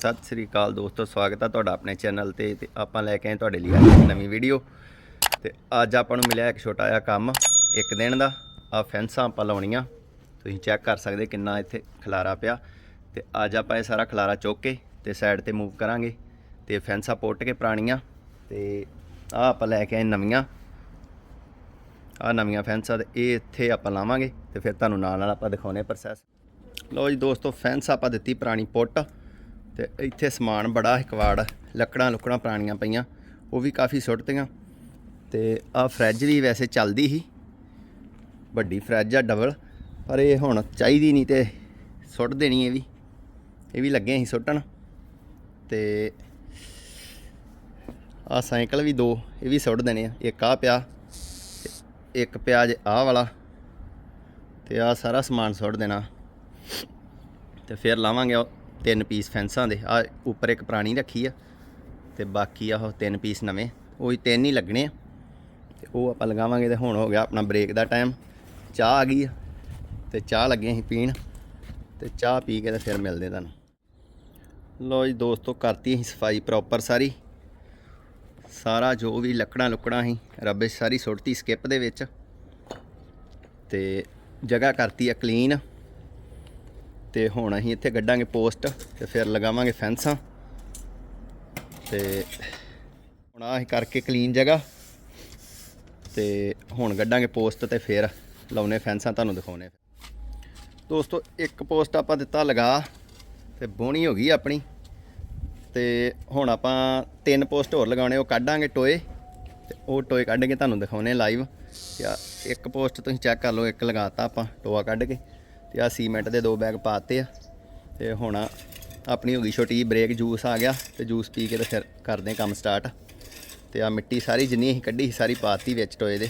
ਸਤਿ ਸ੍ਰੀ ਅਕਾਲ ਦੋਸਤੋ, ਸਵਾਗਤ ਹੈ ਤੁਹਾਡਾ ਆਪਣੇ ਚੈਨਲ ਤੇ ਤੇ ਆਪਾਂ ਲੈ ਕੇ ਆਏ ਤੁਹਾਡੇ ਲਈ ਅੱਜ ਨਵੀਂ ਵੀਡੀਓ। ਤੇ ਅੱਜ ਆਪਾਂ ਨੂੰ ਮਿਲਿਆ ਇੱਕ ਛੋਟਾ ਜਿਹਾ ਕੰਮ, ਇੱਕ ਦਿਨ ਦਾ। ਆ ਫੈਂਸਾਂ ਆਪਾਂ ਲਾਉਣੀਆਂ। ਤੁਸੀਂ ਚੈੱਕ ਕਰ ਸਕਦੇ ਕਿੰਨਾ ਇੱਥੇ ਖਲਾਰਾ ਪਿਆ। ਤੇ ਅੱਜ ਆਪਾਂ ਇਹ ਸਾਰਾ ਖਲਾਰਾ ਚੁੱਕ ਕੇ ਤੇ ਸਾਈਡ ਤੇ ਮੂਵ ਕਰਾਂਗੇ। ਤੇ ਫੈਂਸਾਂ ਪੁੱਟ ਕੇ ਪੁਰਾਣੀਆਂ। ਤੇ ਆ ਆਪਾਂ ਲੈ ਕੇ ਆਏ ਨਵੀਆਂ। ਆ ਨਵੀਆਂ ਫੈਂਸਾਂ ਤੇ ਇਹ ਇੱਥੇ ਆਪਾਂ ਲਾਵਾਂਗੇ। ਤੇ ਫਿਰ ਤੁਹਾਨੂੰ ਨਾਲ ਨਾਲ ਆਪਾਂ ਦਿਖਾਉਨੇ ਪ੍ਰੋਸੈਸ ਲਓ ਜੀ ਦੋਸਤੋ, ਫੈਂਸ ਆਪਾਂ ਦਿੱਤੀ ਪੁਰਾਣੀ ਪੁੱਟ। ਤੇ ਇੱਥੇ ਸਮਾਨ ਬੜਾ ਹੈ ਕਵਾੜ ਲੱਕੜਾਂ ਲੁੱਕੜਾਂ ਪੁਰਾਣੀਆਂ ਪਈਆਂ, ਉਹ ਵੀ ਕਾਫੀ ਸੁੱਟਤੀਆਂ ਤੇ ਆ ਫਰਿੱਜ ਵੀ ਵੈਸੇ ਚੱਲਦੀ ਸੀ, ਵੱਡੀ ਫਰਿੱਜ ਆ ਡਬਲ ਪਰ ਇਹ ਹੁਣ ਚਾਹੀਦੀ ਨਹੀਂ ਤੇ ਸੁੱਟ ਦੇਣੀ ਇਹ ਵੀ। ਇਹ ਵੀ ਲੱਗੇ ਅਸੀਂ ਸੁੱਟਣ। ਤੇ ਆ ਸਾਈਕਲ ਵੀ ਦੋ, ਇਹ ਵੀ ਸੁੱਟ ਦੇਣੇ ਆ। ਇੱਕ ਆ ਪਿਆ, ਇੱਕ ਪਿਆ ਜੇ ਆਹ ਵਾਲਾ, ਤੇ ਆ ਸਾਰਾ ਸਮਾਨ ਸੁੱਟ ਦੇਣਾ। ਤੇ ਫਿਰ ਲਾਵਾਂਗੇ ਉਹ ਤਿੰਨ ਪੀਸ ਫੈਂਸਾਂ ਦੇ ਆ ਉੱਪਰ ਇੱਕ ਪੁਰਾਣੀ ਰੱਖੀ ਆ ਤੇ ਬਾਕੀ ਆ ਤਿੰਨ ਪੀਸ ਨਵੇਂ। ਉਹ ਹੀ ਤਿੰਨ ਹੀ ਲੱਗਣੇ ਆ। ਤੇ ਉਹ ਆਪਾਂ ਲਗਾਵਾਂਗੇ ਤੇ ਹੁਣ ਹੋ ਗਿਆ ਆਪਣਾ ਬ੍ਰੇਕ ਦਾ ਟਾਈਮ ਚਾਹ ਆ ਗਈ ਆ ਤੇ ਚਾਹ ਲੱਗੇ ਅਸੀਂ ਪੀਣ। ਤੇ ਚਾਹ ਪੀ ਕੇ ਤੇ ਫਿਰ ਮਿਲਦੇ ਤੁਹਾਨੂੰ। ਲੋ ਜੀ ਦੋਸਤੋ, ਕਰਤੀ ਅਸੀਂ ਸਫ਼ਾਈ ਪ੍ਰੋਪਰ ਸਾਰੀ। ਸਾਰਾ ਜੋ ਵੀ ਲੱਕੜਾਂ ਲੁੱਕੜਾਂ ਸੀ ਰਬਿਸ਼ ਸਾਰੀ ਸੁੱਟਤੀ ਸਕਿਪ ਦੇ ਵਿੱਚ। ਤੇ ਜਗ੍ਹਾ ਕਰਤੀ ਆ ਕਲੀਨ ਤੇ ਹੁਣ ਅਸੀਂ ਇੱਥੇ ਗੱਡਾਂਗੇ ਪੋਸਟ ਤੇ ਫਿਰ ਲਗਾਵਾਂਗੇ ਫੈਂਸਾਂ। ਤੇ ਹੁਣ ਆਹ ਅਸੀਂ ਕਰਕੇ ਕਲੀਨ ਜਗ੍ਹਾ। ਤੇ ਹੁਣ ਗੱਡਾਂਗੇ ਪੋਸਟ ਤੇ ਫਿਰ ਲਾਉਨੇ ਫੈਂਸਾਂ, ਤੁਹਾਨੂੰ ਦਿਖਾਉਨੇ। ਦੋਸਤੋ, ਇੱਕ ਪੋਸਟ ਆਪਾਂ ਦਿੱਤਾ ਲਗਾ, ਤੇ ਬੋਣੀ ਹੋ ਗਈ ਆਪਣੀ। ਤੇ ਹੁਣ ਆਪਾਂ ਤਿੰਨ ਪੋਸਟ ਹੋਰ ਲਗਾਉਣੇ, ਉਹ ਕੱਢਾਂਗੇ ਟੋਏ। ਤੇ ਉਹ ਟੋਏ ਕੱਢ ਕੇ ਤੁਹਾਨੂੰ ਦਿਖਾਉਨੇ ਲਾਈਵ ਤੇ ਇੱਕ ਪੋਸਟ ਤੁਸੀਂ ਚੈੱਕ ਕਰ ਲਓ, ਇੱਕ ਲਗਾਤਾ ਆਪਾਂ, ਟੋਆ ਕੱਢ ਕੇ। ਤੇ ਆ ਸੀਮੈਂਟ ਦੇ ਦੋ ਬੈਗ ਪਾਤੇ ਆ ਤੇ ਹੁਣ ਆਪਣੀ ਹੋ ਗਈ ਛੋਟੀ ਜਿਹੀ ਬ੍ਰੇਕ ਜੂਸ ਆ ਗਿਆ ਤੇ ਜੂਸ ਪੀ ਕੇ ਤੇ ਫਿਰ ਕਰਦੇ ਕੰਮ ਸਟਾਰਟ ਤੇ ਆ ਮਿੱਟੀ ਸਾਰੀ ਜਿੰਨੀ ਅਸੀਂ ਕੱਢੀ ਸੀ, ਸਾਰੀ ਪਾਤੀ ਵਿੱਚ ਟੋਏ ਦੇ।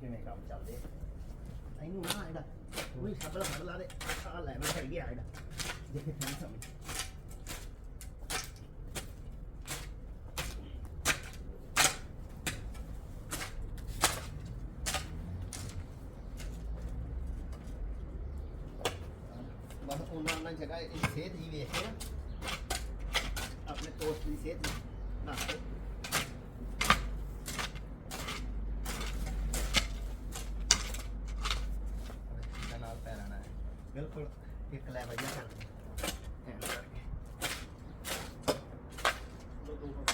ਕਿਵੇਂ ਕੰਮ ਚੱਲਦੇ ਇਹਨੂੰ ਨਾ ਇਹਦਾ ਕੋਈ ਸਬਲ ਫੜ ਲਾ ਦੇ ਆ ਲੈ ਮੈਂ ਸਹੀ ਗਿਆ ਇਹਦਾ। ਦੇਖੇ, ਸਮਝ ਜਗ੍ਹਾ ਇਹ ਸਿਹਤ ਜੀ ਵੇਖ ਕੇ ਨਾ ਆਪਣੇ ਦੋਸਤ ਦੀ ਸਿਹਤ ਨਾ ਨਾਲ ਪੈਰਾਣਾ ਹੈ। ਬਿਲਕੁਲ ਇੱਕ ਲੈ ਵਧੀਆ ਕਰ ਕਰਕੇ ਹੋ।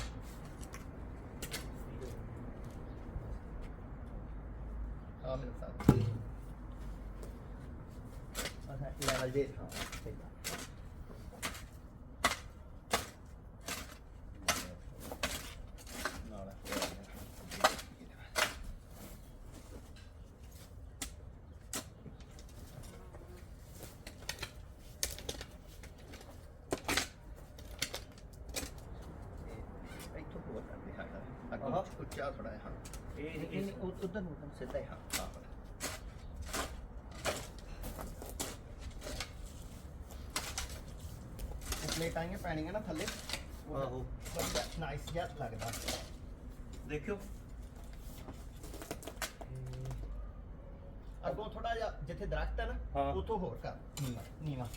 ਆ ਮੇਰੇ ਸਾਥ ਲੈਵਲ ਦੇ ਹਾਂ ਸਹੀ ਆ ਨਾਲ ਇੱਥੋਂ ਹੋਰ ਕਰਦੇ ਹਾਂ ਅੱਗੋਂ ਉੱਚਾ ਥੋੜਾ ਹਾਂ ਇਹ ਇਹ ਉਧਰ ਨੂੰ ਉਧਰ ਸਿੱਧਾ ਹੀ ਹਾਂ ਹਾਂ ਪਲੇਟਾਂ ਆਈਆਂ ਪੈਣੀਆਂ ਨਾ ਥੱਲੇ ਆਹੋ ਨਾਈਸ ਜਿਹਾ ਲੱਗਦਾ ਦੇਖਿਓ ਅੱਗੋਂ ਥੋੜਾ ਜਿਹਾ ਜਿੱਥੇ ਦਰਖਤ ਹੈ ਨਾ ਹਾਂ। ਉਥੋਂ ਹੋਰ ਕਰ ਨੀਵਾ ਨੀਵਾ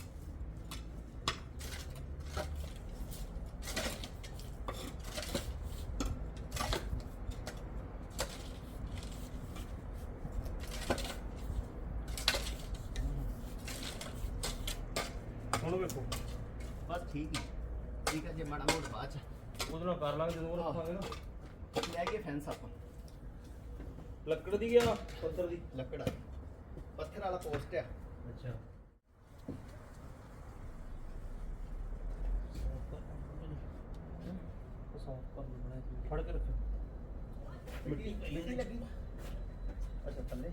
ਹੁਣ ਵੇਖੋ ਬਸ ਠੀਕ ਹੀ। ਠੀਕ ਹੈ ਜੇ ਮਾੜਾ ਮੋੜ ਬਾਅਦ ਚ। ਉਹਦੇ ਨਾਲ ਕਰ ਲਾਂਗੇ ਜਦੋਂ ਉਹ ਰੱਖਾਂਗੇ ਨਾ। ਲੈ ਕੇ ਫੈਂਸ ਆਪਾਂ। ਲੱਕੜ ਦੀ ਆ ਪੱਥਰ ਦੀ? ਲੱਕੜਾ ਪੱਥਰ ਵਾਲਾ ਪੋਸਟ ਆ। ਅੱਛਾ। ਫੜ ਕੇ ਰੱਖੋ ਮਿੱਟੀ ਮਿੱਟੀ ਲੱਗੀ। ਅੱਛਾ ਥੱਲੇ।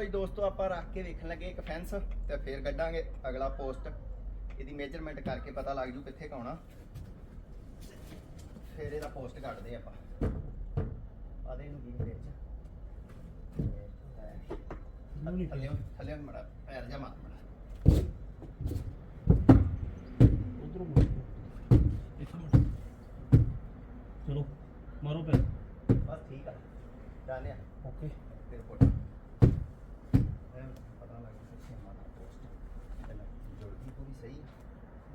ਲੋ ਜੀ ਦੋਸਤੋ ਆਪਾਂ ਰੱਖ ਕੇ ਵੇਖਣ ਲੱਗੇ ਇੱਕ ਫੈਂਸ ਤੇ ਫਿਰ ਕੱਢਾਂਗੇ ਅਗਲਾ ਪੋਸਟ ਇਹਦੀ ਮੇਜਰਮੈਂਟ ਕਰਕੇ ਪਤਾ ਲੱਗ ਜੂ ਕਿੱਥੇ ਕਾਉਣਾ ਫਿਰ ਇਹਦਾ ਪੋਸਟ ਕੱਢਦੇ ਆਪਾਂ। ਆਦੇ ਨੂੰ ਕੀ ਵਿੱਚ ਥੱਲੇ ਥੱਲੇ ਮੜਾ ਪੈਰ ਜਾ ਮਾਰ ਮੜਾ। ਉਧਰੋਂ ਮੁੜ ਇੱਥੇ ਮੁੜ ਚਲੋ ਮਾਰੋ ਪੈ ਬਸ ਠੀਕ ਆ। ਜਾਣਿਆ ਓਕੇ ਫਿਰ ਫੋਟੋ ਪਤਾ ਲੱਗ ਗਿਆ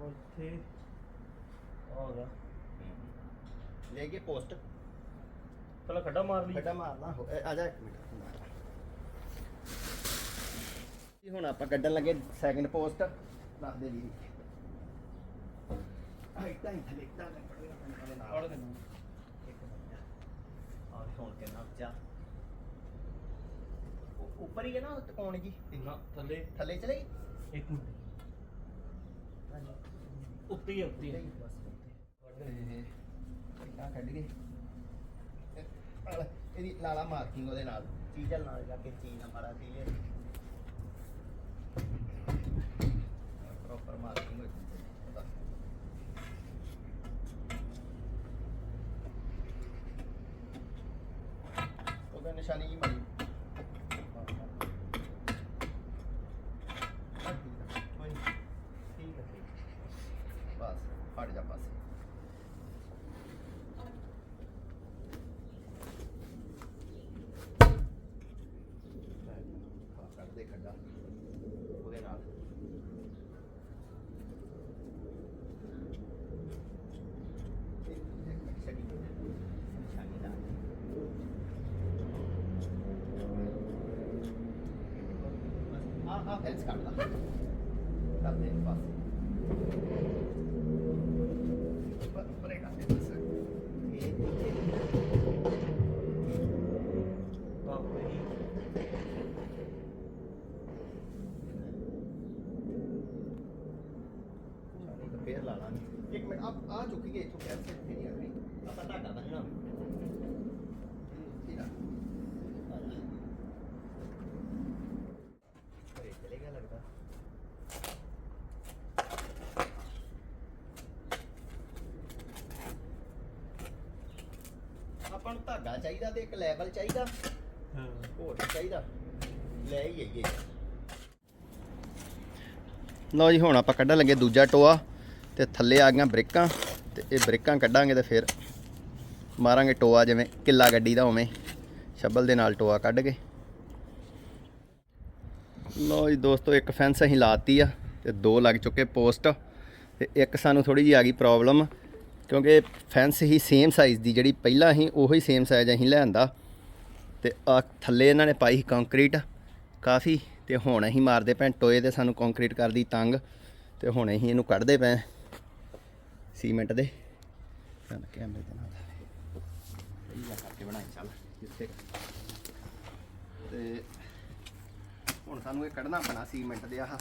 ਉਹ ਇੱਥੇ ਆ ਗਿਆ ਲੈ ਕੇ ਪੋਸਟ। ਪਹਿਲਾਂ ਖੱਡਾ ਮਾਰ ਲਈ। ਖੱਡਾ ਮਾਰਨਾ ਹੋ- ਇਹ ਆ ਜਾ ਇੱਕ ਮਿੰਟ ਜੀ ਹੁਣ ਆਪਾਂ ਕੱਢਣ ਲੱਗੇ ਸੈਕਿੰਡ ਪੋਸਟ ਰੱਖ ਦੇ ਵੀਰ। ਆਈ ਤਾਂ ਹੀ ਥਲੇ ਤਾਂ ਪੜੇਗਾ ਆਪਣੇ ਨਾਲ ਪੜ ਦੇ ਇੱਕ ਮਿੰਟ ਆ ਹੁਣ ਕਿੰਨਾ ਉੱਚਾ। ਉ- ਉੱਪਰ ਹੀ ਹੈ ਨਾ ਟਿਕਾਉਣ ਜੀ। ਨਾ ਥੱਲੇ। ਥੱਲੇ ਚਲੇ। ਗਈ ਇੱਕ ਮਿੰਟ। ਉੱਤੇ ਹੀ ਆ, ਉੱਤੇ ਹੀ। ਆ। ਕੱਢ ਗਏ? ਇਹਦੀ ਲਾਲਾ ਮਾਰਕਿੰਗ ਉਹਦੇ ਨਾਲ। ਚੀਜ਼ ਨਾਲ ਜਾ ਕੇ ਚੀਜ਼ ਨਾ ਮਾਰਾ ਦੀ ਪ੍ਰੋਪਰ ਮਾਰਕਿੰਗ ਹੋ ਜਾਂਦੀ ਹੈ ਉਹਦਾ ਉਹਦਾ ਨਿਸ਼ਾਨੀ ਜੀ ਮਾਰੀ ਹਾਂ, ਠੀਕ ਹੈ, ਕੋਈ ਨੀ। ਠੀਕ ਹੈ, ਠੀਕ ਹੈ। ਬਸ ਹਟ ਜਾ ਪਾਸੇ ਹਾਂ, ਕੱਢ ਦੇ ਖੱਡਾ ਉਹਦੇ ਨਾਲ ਇੱਕ- ਇੱਕ ਮਿੰਟ ਛੱਡੀ ਨਿਸ਼ਾਨੀ ਨਾਲ ਬਸ ਆ ਆ ਫੈਂਸ ਕੱਢ ਲਾ ਕਰ ਦੇ ਬਸ ਪਰ ਪਰੇ ਕਰ ਦੇ ਬਸ ਇਹ ਆਹ ਕੋਈ ਚਾਲੀ ਤਾਂ ਫੇਰ ਲਾ ਲਾਂਗੇ ਇੱਕ ਮਿੰਟ ਆ ਆ ਚੁੱਕੀ ਗਈ ਇੱਥੋਂ ਫੈਂਸ ਤੇ ਨਹੀਂ ਆ ਗਈ ਆਪਾਂ ਢਾਕਾ ਬੰਨਣਾ ਠੀਕ ਆ ਆ ਜਾ ਅਰੇ ਚਲੇਗਾ ਲੱਗਦਾ ਆਪਾਂ ਨੂੰ ਧਾਗਾ ਚਾਹੀਦਾ ਤੇ ਇੱਕ ਲੈਵਲ ਚਾਹੀਦਾ। ਹਾਂ। ਹੋਰ ਕੀ ਚਾਹੀਦਾ। ਲੈ ਹੀ ਆਈਏ ਲਓ ਜੀ ਹੁਣ ਆਪਾਂ ਕੱਢਣ ਲੱਗੇ ਦੂਜਾ ਟੋਆ ਤੇ ਥੱਲੇ ਆ ਗਈਆਂ ਬ੍ਰੇਕਾਂ ਤੇ ਇਹ ਬ੍ਰੇਕਾਂ ਕੱਢਾਂਗੇ ਤੇ ਫਿਰ ਮਾਰਾਂਗੇ ਟੋਆ ਜਿਵੇਂ ਕਿੱਲਾ ਗੱਡੀ ਦਾ ਉਵੇਂ। ਸ਼ਬਲ ਦੇ ਨਾਲ ਟੋਆ ਕੱਢ ਕੇ। ਲਓ ਜੀ ਦੋਸਤੋ ਇੱਕ ਫੈਂਸ ਅਸੀਂ ਲਾਤੀ ਆ ਤੇ ਦੋ ਲੱਗ ਚੁੱਕੇ ਪੋਸਟ ਤੇ ਇੱਕ ਸਾਨੂੰ ਥੋੜੀ ਜਿਹੀ ਆ ਗਈ ਪ੍ਰੋਬਲਮ ਕਿਉਂਕਿ ਫੈਂਸ ਹੀ ਸੇਮ ਸਾਈਜ਼ ਦੀ, ਜਿਹੜੀ ਪਹਿਲਾਂ ਅਸੀਂ ਉਹੀ ਸੇਮ ਸਾਈਜ਼ ਅਸੀਂ ਲਿਆਂਦਾ। ਤੇ ਆ ਥੱਲੇ ਇਹਨਾਂ ਨੇ ਪਾਈ ਸੀ ਕੰਕਰੀਟ ਕਾਫੀ, ਤੇ ਹੁਣ ਅਸੀਂ ਮਾਰਦੇ ਪਏ ਟੋਏ ਤੇ ਸਾਨੂੰ ਕੰਕਰੀਟ ਕਰਦੀ ਤੰਗ, ਤੇ ਹੁਣ ਅਸੀਂ ਇਹਨੂੰ ਕੱਢਦੇ ਪਏ ਸੀਮੈਂਟ ਦੇ। ਚੱਲ ਕੈਮਰੇ ਦੇ ਨਾਲ। ਇਹ ਕਰਕੇ ਬਣਾਈ ਚੱਲ ਜਿੱਥੇ ਤੇ ਹੁਣ ਸਾਨੂੰ ਇਹ ਕੱਢਣਾ ਪੈਣਾ ਸੀਮੈਂਟ ਦੇ ਆਹ।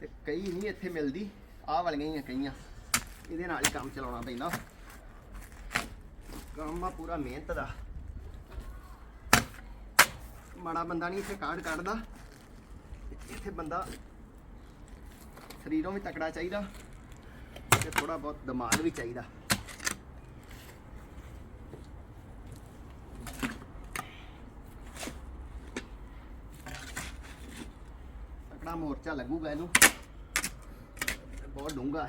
ਤੇ ਕਈ ਨਹੀਂ ਇੱਥੇ ਮਿਲਦੀ। ਆਹ ਵਾਲੀਆਂ ਹੀ ਆ ਕਈਆਂ। ਇਹਦੇ ਨਾਲ ਹੀ ਕੰਮ ਚਲਾਉਣਾ ਪੈਂਦਾ। ਕੰਮ ਆ ਪੂਰਾ ਮਿਹਨਤ ਦਾ। ਮਾੜਾ ਬੰਦਾ ਨਹੀਂ ਇੱਥੇ ਕਾਢ ਕੱਢਦਾ। ਇੱਥੇ ਬੰਦਾ ਸਰੀਰੋਂ ਵੀ ਤਕੜਾ ਚਾਹੀਦਾ ਤੇ ਥੋੜਾ ਬਹੁਤ ਦਿਮਾਗ ਵੀ ਚਾਹੀਦਾ ਤਕੜਾ ਮੋਰਚਾ ਲੱਗੂਗਾ ਇਹਨੂੰ। ਬਹੁਤ ਡੂੰਘਾ ਹੈ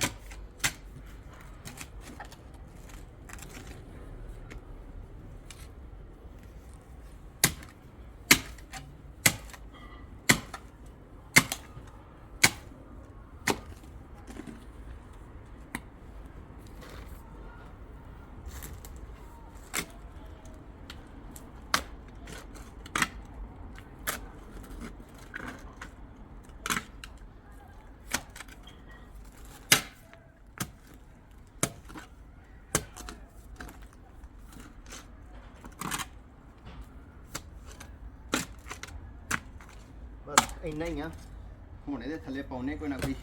ਬਸ ਇੰਨਾ ਹੀ ਆ। ਹੁਣ ਇਹਦੇ ਥੱਲੇ ਪਾਉਨੇ ਕੋਈ ਨਾ ਕੋਈ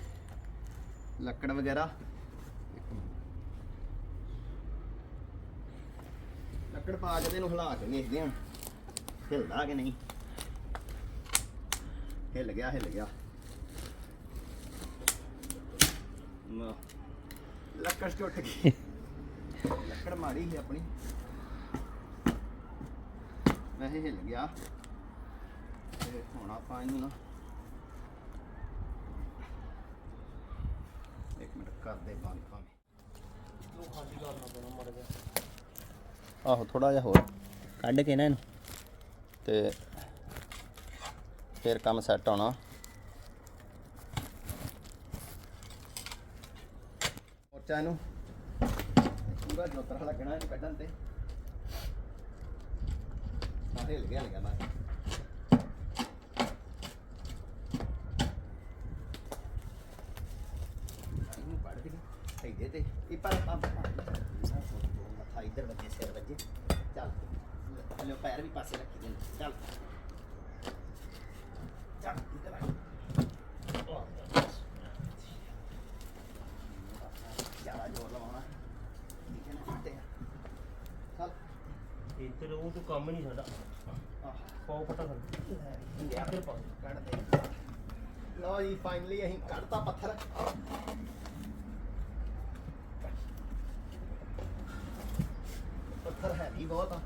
ਲੱਕੜ ਵਗੈਰਾ। ਲੱਕੜ ਪਾ ਕੇ ਤੇ ਇਹਨੂੰ ਹਿਲਾ ਕੇ ਵੇਖਦੇ ਹਾਂ। ਹਿਲਦਾ ਕਿ ਨਹੀਂ? ਹਿਲ ਗਿਆ ਹਿਲ ਗਿਆ। ਨਾ ਲੱਕੜ ਟੁੱਟ ਗਈ। ਲੱਕੜ ਮਾਰੀ ਸੀ ਆਪਣੀ। ਵੈਸੇ ਹਿਲ ਗਿਆ। ਤੇ ਹੁਣ ਆਪਾਂ ਇਹਨੂੰ ਨਾ ਮਿੰਟ ਕਰਦੇ ਬੰਦ ਭਾਵੇਂ। ਆਹੋ ਥੋੜਾ ਜਿਹਾ ਹੋਰ। ਕੱਢ ਕੇ ਨਾ ਇਹਨੂੰ। ਤੇ ਫਿਰ ਕੰਮ ਸੈੱਟ ਹੋਣਾ ਮੋਰਚਾ ਨੂੰ ਪੂਰਾ ਜੋਤਰਾ ਲੱਗਣਾ ਇਹਨੂੰ ਕੱਢਣ ਤੇ। ਆ ਹਿਲ ਗਿਆ ਹਿਲ ਗਿਆ ਬਾਹਰ ਇਹਨੂੰ ਪੜ ਕੇ ਸਹੀ ਦੇ ਤੇ ਇਹ ਪਰ ਪੰਪ ਮੱਥਾ ਇੱਧਰ ਵੱਜੇ ਸਿਰ ਵੱਜੇ ਚੱਲ ਹਲੇ ਪੈਰ ਵੀ ਪਾਸੇ ਰੱਖੀ ਦੇ ਚੱਲ ਚੱਲ ਇੱਧਰ ਆ ਜ਼ਿਆਦਾ ਜ਼ੋਰ ਲਵਾਉਣਾ ਠੀਕ ਹੈ ਨਾ ਫਟੇ ਚੱਲ ਇੱਧਰ ਉਹ ਤੋਂ ਕੰਮ ਨਹੀਂ ਸਾਡਾ। ਆਹ ਪਾਉ ਪਟਾ ਕਰ ਕੱਢ ਦੇ ਲਓ ਜੀ ਫਾਈਨਲੀ ਅਸੀਂ ਕੱਢਤਾ ਪੱਥਰ। ਪੱਥਰ ਹੈ ਵੀ ਬਹੁਤ ਆ।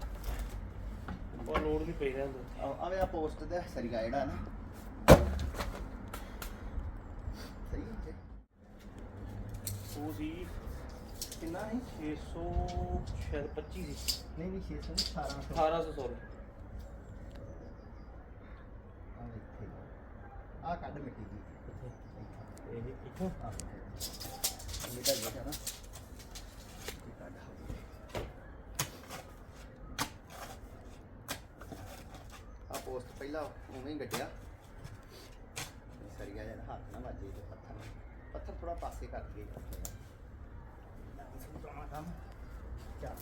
ਉਹ ਲੋਡ ਵੀ ਪਈ ਰਹਿੰਦਾ ਆ- ਆਵੇ ਆ ਪੋਸਟ ਤੇ ਸਰੀਆ ਜਿਹੜਾ ਨਾ। ਸਹੀ ਹੈ ਉਹ ਸੀ ਕਿੰਨਾ ਨਹੀਂ 600 ਸ਼ਾਇਦ 25 ਸੀ। ਨਹੀਂ ਨਹੀਂ 600 ਨਹੀਂ 1800 1800 ਸੌਰੀ ਆ ਇੱਥੇ ਆ ਕੱਢ ਮਿੱਟੀ ਦੀ ਇਹ ਇੱਥੋਂ ਮਿੱਟਾ ਜਿਹੜਾ ਨਾ ਇਹ ਕੱਢ ਆ ਪੋਸਟ ਪਹਿਲਾਂ ਉਵੇਂ ਹੀ ਗੱਡਿਆ ਸਰੀਆ ਜਿਹੜਾ ਹੱਥ ਨਾ ਵੱਜੇ ਤੇ ਪੱਥਰ ਨਾਲ। ਪੱਥਰ ਥੋੜਾ ਪਾਸੇ ਕਰ ਦਈਏ ਸੁਣਾਵਾ ਕੰਮ ਚੱਲ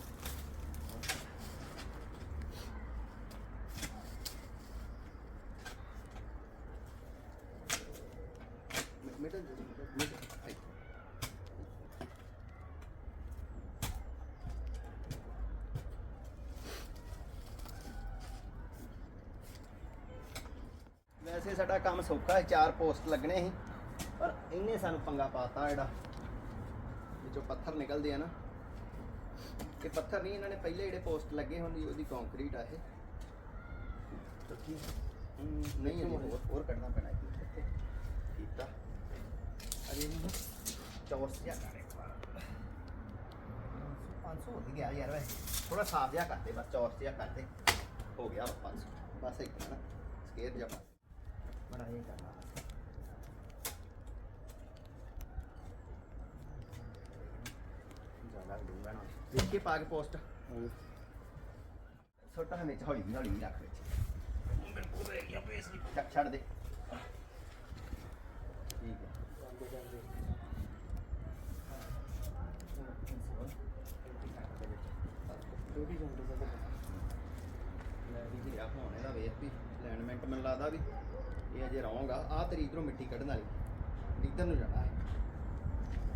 ਵੈਸੇ ਸਾਡਾ ਕੰਮ ਸੌਖਾ ਸੀ, ਚਾਰ ਪੋਸਟ ਲੱਗਣੇ ਸੀ, ਪਰ ਇਹਨੇ ਸਾਨੂੰ ਪੰਗਾ ਪਾਤਾ ਜਿਹੜਾ। ਵਿੱਚੋਂ ਪੱਥਰ ਨਿਕਲਦੇ ਆ ਨਾ। ਇਹ ਪੱਥਰ ਨਹੀਂ, ਇਹਨਾਂ ਨੇ ਪਹਿਲੇ ਜਿਹੜੇ ਪੋਸਟ ਲੱਗੇ ਹੁੰਦੀ ਉਹਦੀ ਕੰਕਰੀਟ ਆ ਇਹ। ਨਹੀਂ ਅਜੇ ਹੋਰ ਹੋਰ ਕੱਢਣਾ ਪੈਣਾ ਹੈ ਕੀਤਾ। ਅਜੇ ਇਹਨੂੰ ਚੌਰਸ ਜਿਹਾ ਕਰੇ 500 ਹੋ ਗਿਆ ਯਾਰ ਵੇ ਥੋੜਾ ਸਾਫ਼ ਜਿਹਾ ਕਰਦੇ ਬਸ ਚੌਰਸ ਜਿਹਾ ਕਰਦੇ ਹੋ ਗਿਆ 500 ਬਸ ਇੱਕ ਨਾ ਸਕੇਅਰ ਜਿਹਾ ਬੜਾ ਇਹ ਕਰਨਾ ਜ਼ਿਆਦਾ ਡੂੰਘਾ ਨਾ ਦੇਖ ਕੇ ਪਾ ਕੇ ਪੋਸਟ ਛੋਟਾ ਹਮੇ ਹੌਲੀ ਹੌਲੀ ਹੀ ਰੱਖ ਵਿੱਚ ਬਿਲਕੁਲ ਰਹਿ ਗਿਆ ਪੇਸ ਨਹੀਂ ਛੱਡ- ਛੱਡ ਦੇ ਠੀਕ ਹੈ ਜਾਂਦੇ ਜਾਂਦੇ ਚੌਵੀ ਘੰਟੇ ਦਾ ਲੈ ਵੀ ਜੀ ਆ ਹੁਣ ਇਹਦਾ ਵੇਖ ਵੀ ਅਲਾਈਨਮੈਂਟ ਮੈਨੂੰ ਲੱਗਦਾ ਵੀ ਇਹ ਅਜੇ ਰੌਂਗ ਆ ਆਹ ਤੇਰੀ ਇਧਰੋਂ ਮਿੱਟੀ ਕੱਢਣ ਵਾਲੀ। ਇੱਧਰ ਨੂੰ ਜਾਣਾ ਹੈ।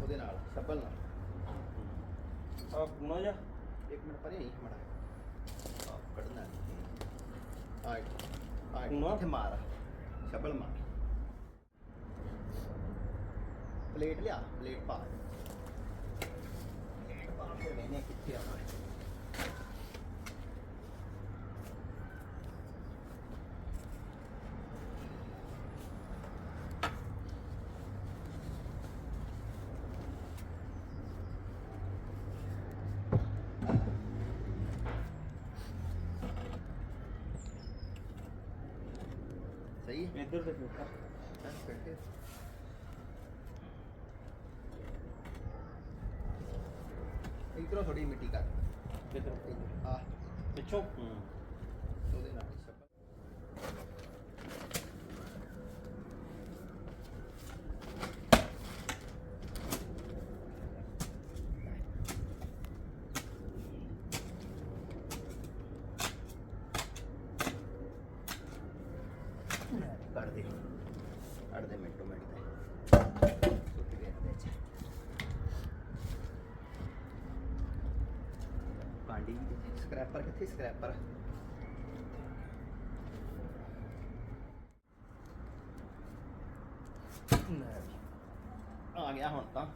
ਉਹਦੇ ਨਾਲ ਸ਼ੱਬਲ ਨਾਲ। ਆ ਗੁਣਾ ਜਾ। ਇੱਕ ਮਿੰਟ ਪਰੇ ਨਹੀਂ ਮੜਾ ਆ ਕੱਢਣ ਆ ਆ ਹੁਣ? ਇੱਥੇ ਮਾਰ। ਸ਼ੱਬਲ ਮਾਰ। ਪਲੇਟ ਲਿਆ ਪਲੇਟ ਪਾ। ਪਲੇਟ ਪਾ ਫਿਰ ਮੈਨੇ ਕਿੱਥੇ ਆਉਣਾ ਇੱਧਰ ਦੇ ਫਿੱਟਾ ਇਧਰੋਂ ਥੋੜੀ ਮਿੱਟੀ ਕਰ। ਕਿੱਧਰ ਆ ਪਿੱਛੋਂ? ਉਹਦੇ ਨਾਲ ਹੀ ਸ਼ੱਬਲ ਕੱਢ ਦੇ ਕੱਢ ਦੇ ਮਿੰਟੋ ਮਿੰਟ ਤੇ ਸੁੱਟ ਗਿਆ ਇਹਦੇ ਚ ਕਾਂਡੀ ਵੀ ਕਿੱਥੇ ਸਕ੍ਰੈਪਰ ਕਿੱਥੇ ਸਕ੍ਰੈਪਰ ਆ ਗਿਆ ਹੁਣ ਤਾਂ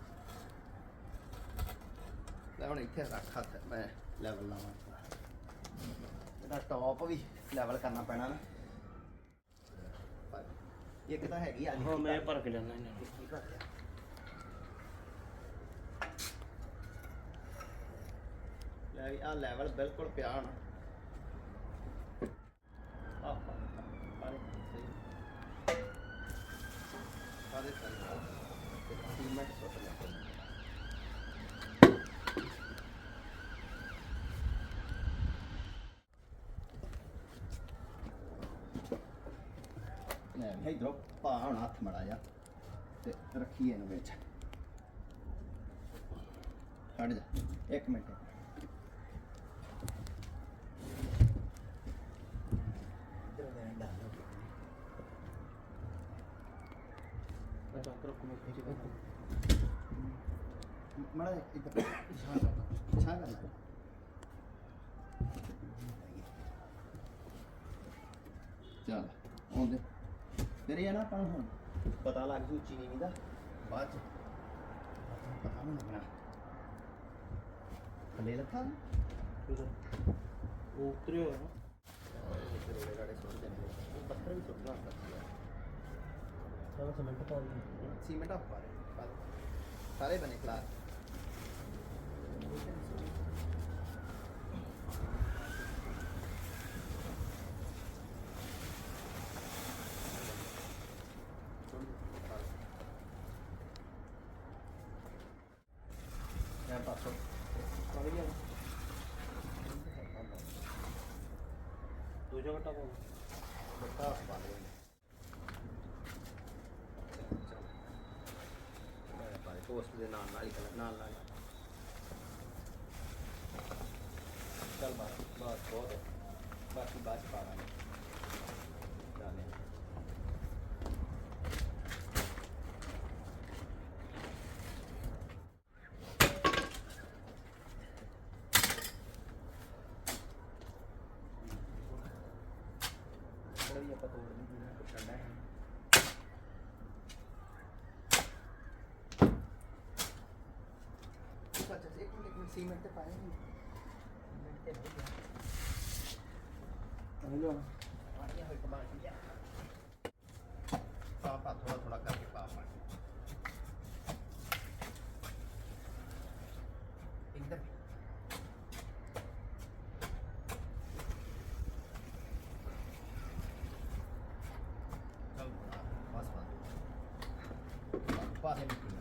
ਲੈ ਹੁਣ ਇੱਥੇ ਰੱਖ ਹੱਥ ਮੈਂ ਲੈਵਲ ਲਾਵਾਂ ਇਹਦਾ ਟੌਪ ਵੀ ਲੈਵਲ ਕਰਨਾ ਪੈਣਾ ਨਾ ਇੱਕ ਤਾਂ ਹੈਗੀ ਆ ਹਾਂ ਮੈਂ ਭਰ ਕੇ ਜਾਣਾ ਇਹਨਾਂ ਨੂੰ ਹੈ ਵੀ ਆ ਲੈਵਲ ਬਿਲਕੁਲ ਪਿਆ ਹੁਣ। ਸਾਰੇ ਸਾਰੇ ਸੀਮੈਂਟ ਪਾ ਹੁਣ ਹੱਥ ਮੜਾ ਜਾ ਤੇ ਰੱਖੀਏ ਇਹਨੂੰ ਵਿੱਚ। ਹਟ ਜਾ 1 ਮਿੰਟ। ਮੜਾ ਇੱਧਰ ਛਾਂ ਕਰ ਛਾਂ ਕਰ ਲੈ। ਚੱਲ ਆਉਂਦੇ ਤੇਰੇ ਆ ਨਾ ਆਪਾਂ ਨੂੰ ਹੁਣ ਪਤਾ ਲੱਗ ਜੂ ਉੱਚੀ ਨੀਵੀਂ ਦਾ ਬਾਅਦ ਚ ਪਤਾ ਨਹੀਂ ਲੱਗਣਾ ਥੱਲੇ ਲੱਥਾ ਉਹ ਉਤਰਿਆ ਨਾ ਰੋੜੇ ਰਾੜੇ ਸੁੱਟ ਦੇਣੇ ਉਹ ਪੱਥਰ ਵੀ ਸੁੱਟਣਾ ਸਿਮੈਂਟ ਪਾ ਦਿਓ ਸੀਮੈਂਟ ਆ ਪਾ ਰਹੇ ਸਾਰੇ ਬਣੇ ਦੂਜਾ ਘਟਾ ਪਾਉਂ ਦੇ ਨਾਲ ਨਾਲ ਹੀ ਕਲਰ ਨਾਲ ਨਾਲ ਹੀ। ਚੱਲ ਬਾਤ ਬਾਤ ਬਹੁਤ ਹੈ ਬਾਕੀ ਬਾਅਦ ਚ ਪਾ ਦਾਂਗੇ ਜਾਨੇ ਥੋੜਾ ਵੀ ਆਪਾਂ ਤੋੜ ਨਹੀਂ ਪੁੱਛਣਾ ਹੈ ਅੱਛਾ ਇੱਕ ਮਿੰਟ ਇੱਕ ਮਿੰਟ ਸੀਮੈਂਟ ਤੇ ਪਾਇਆ ਨਹੀਂ ਸੀਮੈਂਟ ਤੇ ਹੋ ਗਿਆ ਹੈਲੋ ਪਾਣੀ ਹੋਈ ਕਮਾਲ ਦੀ ਜਾ ਪਾ ਪਾ ਥੋੜਾ ਥੋੜਾ ਕਰਕੇ ਪਾ ਪਾਣੀ ਇੱਧਰ ਚੱਲ ਬਸ ਬਸ ਪਾ ਦੇ ਮਿੱਟੀ ਆ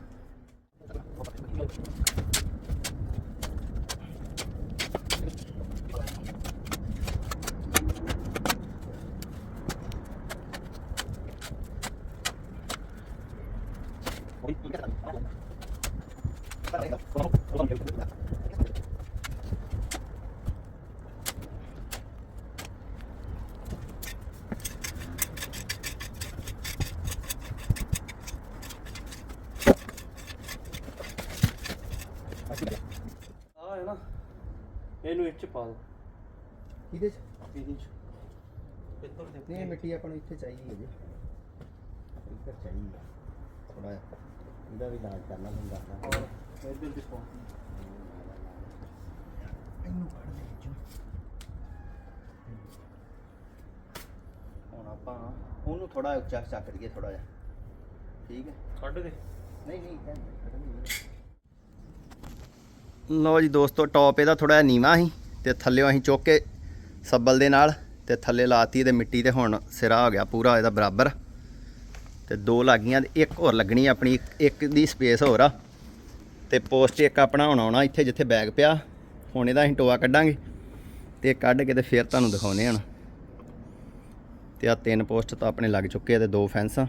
ਹੈ ਨਾ ਇਹਨੂੰ ਇੱਥੇ ਪਾ ਦੋ। ਇਹਦੇ ਚ? ਇਹਦੇ ਚ। ਦੇ ਨਹੀਂ ਮਿੱਟੀ ਆਪਾਂ ਨੂੰ ਇੱਥੇ ਚਾਹੀਦੀ ਹੈ ਜੀ। ਇੱਧਰ ਚਾਹੀਦੀ ਹੈ। ਥੋੜਾ ਇਹਦਾ ਵੀ ਇਲਾਜ ਕਰਨਾ ਹੁੰਦਾ ਔਰ ਇੱਧਰ ਦੇ ਪਾ ਇਹਨੂੰ ਕੱਢ ਦੇ ਵਿੱਚੋਂ। ਹੁਣ ਆਪਾਂ ਉਹਨੂੰ ਥੋੜਾ ਉੱਚਾ ਚੱਕ ਦਈਏ ਥੋੜਾ ਜਿਹਾ। ਠੀਕ ਹੈ? ਕੱਢ ਦੇ। ਨਹੀਂ ਨਹੀਂ ਲਓ ਜੀ ਦੋਸਤੋ ਟੌਪ ਇਹਦਾ ਥੋੜਾ ਨੀਵਾ ਸੀ। ਤੇ ਥੱਲੇੋਂ ਅਸੀਂ ਚੁੱਕ ਕੇ ਸੱਬਲ ਦੇ ਨਾਲ ਤੇ ਥੱਲੇ ਲਾਤੀ ਤੇ ਮਿੱਟੀ ਤੇ ਹੁਣ ਸਿਰਾ ਹੋ ਗਿਆ ਪੂਰਾ ਇਹਦਾ ਬਰਾਬਰ। ਤੇ ਦੋ ਲੱਗੀਆਂ ਤੇ ਇੱਕ ਹੋਰ ਲੱਗਣੀ ਆਪਣੀ, ਇੱਕ- ਇੱਕ ਦੀ ਸਪੇਸ ਹੋਰ ਆ। ਤੇ ਪੋਸਟ ਇੱਕ ਆਪਣਾ ਹੁਣ ਆਉਣਾ ਇੱਥੇ ਜਿੱਥੇ ਬੈਗ ਪਿਆ, ਹੁਣ ਇਹਦਾ ਅਸੀਂ ਟੋਆ ਕੱਢਾਂਗੇ। ਤੇ ਕੱਢ ਕੇ ਤੇ ਫਿਰ ਤੁਹਾਨੂੰ ਦਿਖਾਉਨੇ ਹਣ। ਤੇ ਆ ਤਿੰਨ ਪੋਸਟ ਤਾਂ ਆਪਣੇ ਲੱਗ ਚੁੱਕੇ ਆ ਤੇ ਦੋ ਫੈਂਸਾਂ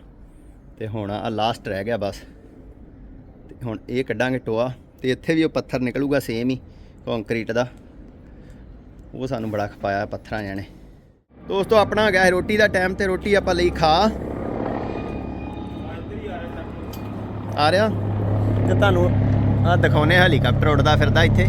ਤੇ ਹੁਣ ਆ ਲਾਸਟ ਰਹਿ ਗਿਆ ਬਸ। ਤੇ ਹੁਣ ਇਹ ਕੱਢਾਂਗੇ ਟੋਆ। ਤੇ ਇੱਥੇ ਵੀ ਉਹ ਪੱਥਰ ਨਿਕਲੂਗਾ ਸੇਮ ਹੀ ਕੰਕਰੀਟ ਦਾ। ਉਹ ਸਾਨੂੰ ਬੜਾ ਖਪਾਇਆ ਪੱਥਰਾਂ ਜਾਣੇ। ਦੋਸਤੋ, ਆਪਣਾ ਹੋ ਗਿਆ ਹੈ ਰੋਟੀ ਦਾ ਟਾਈਮ ਤੇ ਰੋਟੀ ਆਪਾਂ ਲਈ ਖਾ। ਆ ਰਿਹਾ? ਰਿਹਾ ਤੇ ਤੁਹਾਨੂੰ ਆ ਦਿਖਾਉਨੇ ਹੈਲੀਕਾਪਟਰ ਉੱਡਦਾ ਫਿਰਦਾ ਇੱਥੇ।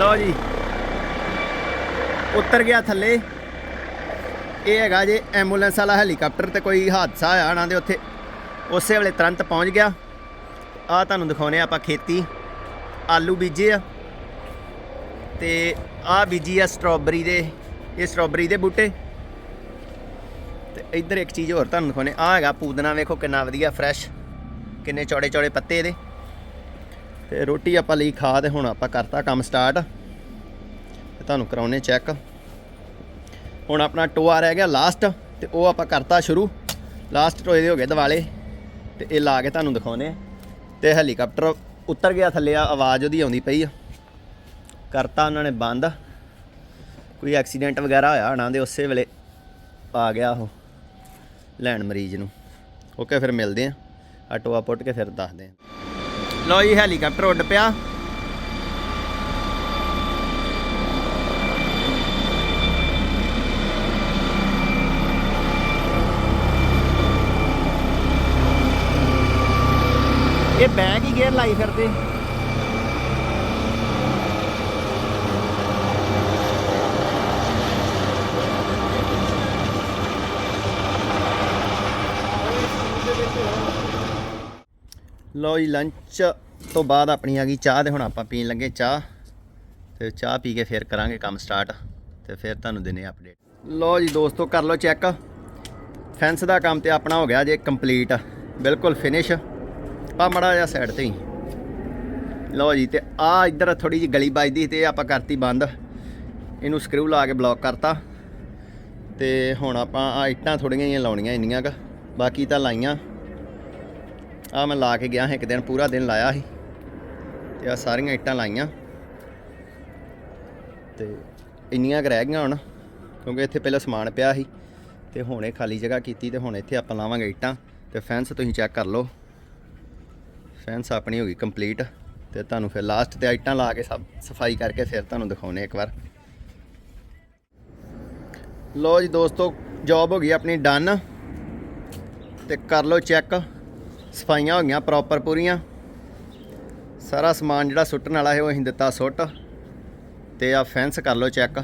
ਲਓ ਜੀ। ਉੱਤਰ ਗਿਆ ਥੱਲੇ। ਇਹ ਹੈਗਾ ਜੇ ਐਂਬੂਲੈਂਸ ਵਾਲਾ ਹੈਲੀਕਾਪਟਰ ਤੇ ਕੋਈ ਹਾਦਸਾ ਆਇਆ ਨਾ ਦੇ ਉੱਥੇ ਉਸੇ ਵੇਲੇ ਤੁਰੰਤ ਪਹੁੰਚ ਗਿਆ। ਆ ਤੁਹਾਨੂੰ ਦਿਖਾਉਨੇ ਆਪਾਂ ਖੇਤੀ। ਆਲੂ ਬੀਜੇ ਆ। ਤੇ ਆ ਬੀਜੀ ਆ ਸਟ੍ਰਾਬੇਰੀ ਦੇ। ਇਹ ਸਟ੍ਰਾਬੇਰੀ ਦੇ ਬੂਟੇ। ਤੇ ਇੱਧਰ ਇੱਕ ਚੀਜ਼ ਹੋਰ ਤੁਹਾਨੂੰ ਦਿਖਾਉਣੇ ਆ ਹੈਗਾ ਪੂਦਨਾ, ਵੇਖੋ ਕਿੰਨਾ ਵਧੀਆ ਫਰੈਸ਼ ਕਿੰਨੇ ਚੌੜੇ ਚੌੜੇ ਪੱਤੇ ਇਹਦੇ। ਤੇ ਰੋਟੀ ਆਪਾਂ ਲਈ ਖਾ ਤੇ ਹੁਣ ਆਪਾਂ ਕਰਤਾ ਕੰਮ ਸਟਾਰਟ ਤੇ ਤੁਹਾਨੂੰ ਕਰਾਉਨੇ ਚੈੱਕ ਹੁਣ ਆਪਣਾ ਟੋਆ ਰਹਿ ਗਿਆ ਲਾਸਟ ਤੇ ਉਹ ਆਪਾਂ ਕਰਤਾ ਸ਼ੁਰੂ। ਲਾਸਟ ਟੋਏ ਦੇ ਹੋ ਗਏ ਦਿਵਾਲੇ ਤੇ ਇਹ ਲਾ ਕੇ ਤੁਹਾਨੂੰ ਦਿਖਾਉਨੇ ਆ। ਤੇ ਹੈਲੀਕਾਪਟਰ ਉੱਤਰ ਗਿਆ ਥੱਲੇ, ਆ ਆਵਾਜ਼ ਉਹਦੀ ਆਉਂਦੀ ਪਈ ਆ। ਕਰਤਾ ਉਹਨਾਂ ਨੇ ਬੰਦ। ਕੋਈ ਐਕਸੀਡੈਂਟ ਵਗੈਰਾ ਹੋਇਆ ਹੋਣਾ ਦੇ ਉਸੇ ਵੇਲੇ ਆ ਗਿਆ ਉਹ ਲੈਣ ਮਰੀਜ਼ ਨੂੰ। ਓਕੇ ਫਿਰ ਮਿਲਦੇ ਆ। ਆ ਟੋਆ ਪੁੱਟ ਕੇ ਫਿਰ ਦੱਸਦੇ ਆ। ਲਓ ਜੀ ਹੈਲੀਕਾਪਟਰ ਉੱਡ ਪਿਆ। ਇਹ ਬੈਗ ਹੀ ਗੇਅਰ ਲਾਈ ਫਿਰਦੇ? ਲਓ ਜੀ ਲੰਚ ਤੋਂ ਬਾਅਦ ਆਪਣੀ ਆ ਗਈ ਚਾਹ ਤੇ ਹੁਣ ਆਪਾਂ ਪੀਣ ਲੱਗੇ ਚਾਹ। ਤੇ ਚਾਹ ਪੀ ਕੇ ਫਿਰ ਕਰਾਂਗੇ ਕੰਮ ਸਟਾਰਟ ਤੇ ਫਿਰ ਤੁਹਾਨੂੰ ਦਿਨੇ ਅਪਡੇਟ ਲਓ ਜੀ, ਦੋਸਤੋ, ਕਰ ਲਓ ਚੈੱਕ ਫੈਂਸ ਦਾ ਕੰਮ ਤੇ ਆਪਣਾ ਹੋ ਗਿਆ ਜੇ ਕੰਪਲੀਟ ਬਿਲਕੁਲ ਫਿਨਿਸ਼ ਪਾ ਮੜਾ ਜਿਹਾ ਸਾਈਡ ਤੇ ਹੀ। ਲਓ ਜੀ, ਤੇ ਆ ਇੱਧਰ ਥੋੜੀ ਜਿਹੀ ਗਲੀ ਵੱਜਦੀ ਸੀ ਤੇ ਇਹ ਆਪਾਂ ਕਰਤੀ ਬੰਦ। ਇਹਨੂੰ ਸਕਰੂ ਲਾ ਕੇ ਬਲੌਕ ਕਰਤਾ। ਤੇ ਹੁਣ ਆਪਾਂ ਆ ਇੱਟਾਂ ਥੋੜੀਆਂ ਜਿਹੀਆਂ ਲਾਉਣੀਆਂ ਇੰਨੀਆਂ ਕ। ਬਾਕੀ ਤਾਂ ਲਾਈਆਂ। ਆ ਮੈਂ ਲਾ ਕੇ ਗਿਆ ਸੀ, ਇੱਕ ਦਿਨ ਪੂਰਾ ਦਿਨ ਲਾਇਆ ਸੀ। ਤੇ ਆ ਸਾਰੀਆਂ ਇੱਟਾਂ ਲਾਈਆਂ। ਤੇ ਇੰਨੀਆਂ ਕੁ ਰਹਿ ਗਈਆਂ ਹੁਣ, ਕਿਉਂਕਿ ਇੱਥੇ ਪਹਿਲਾਂ ਸਮਾਨ ਪਿਆ ਸੀ। ਤੇ ਹੁਣ ਇਹ ਖਾਲੀ ਜਗ੍ਹਾ ਕੀਤੀ ਤੇ ਹੁਣ ਇੱਥੇ ਆਪਾਂ ਲਾਵਾਂਗੇ ਇੱਟਾਂ। ਤੇ ਫੈਂਸ ਤੁਸੀਂ ਚੈੱਕ ਕਰ ਲਓ। ਫੈਂਸ ਆਪਣੀ ਹੋ ਗਈ ਕੰਪਲੀਟ ਤੇ ਤੁਹਾਨੂੰ ਫਿਰ ਲਾਸਟ ਤੇ ਆਈਟਾਂ ਲਾ ਕੇ ਸਭ ਸਫ਼ਾਈ ਕਰਕੇ ਫਿਰ ਤੁਹਾਨੂੰ ਦਿਖਾਉਣੇ ਇੱਕ ਵਾਰ। ਲੋ ਜੀ ਦੋਸਤੋ ਜੌਬ ਹੋ ਗਈ ਆਪਣੀ ਡਨ ਤੇ ਕਰ ਲਓ ਚੈੱਕ ਸਫਾਈਆਂ ਹੋ ਗਈਆਂ ਪ੍ਰੋਪਰ ਪੂਰੀਆਂ। ਸਾਰਾ ਸਮਾਨ ਜਿਹੜਾ ਸੁੱਟਣ ਵਾਲਾ ਹੈ ਉਹ ਅਸੀਂ ਦਿੱਤਾ ਸੁੱਟ। ਤੇ ਆ ਫੈਂਸ ਕਰ ਲਓ ਚੈੱਕ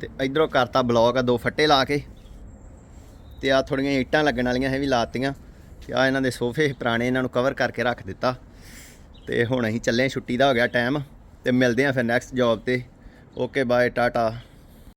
ਤੇ ਇਧਰੋਂ ਕਰਤਾ ਬਲੌਕ ਆ ਦੋ ਫੱਟੇ ਲਾ ਕੇ। ਤੇ ਆ ਥੋੜੀਆਂ ਇੱਟਾਂ ਲੱਗਣ ਵਾਲੀਆਂ ਇਹ ਵੀ ਲਾਤੀਆਂ ਤੇ ਆ ਇਹਨਾਂ ਦੇ ਸੋਫੇ ਪੁਰਾਣੇ, ਇਹਨਾਂ ਨੂੰ ਕਵਰ ਕਰਕੇ ਰੱਖ ਦਿੱਤਾ। ਤੇ ਹੁਣ ਅਸੀਂ ਚੱਲੇ ਛੁੱਟੀ ਦਾ ਹੋ ਗਿਆ ਟਾਈਮ ਤੇ ਮਿਲਦੇ ਆਂ ਫਿਰ ਨੈਕਸਟ ਜੌਬ ਤੇ। Okay bye tata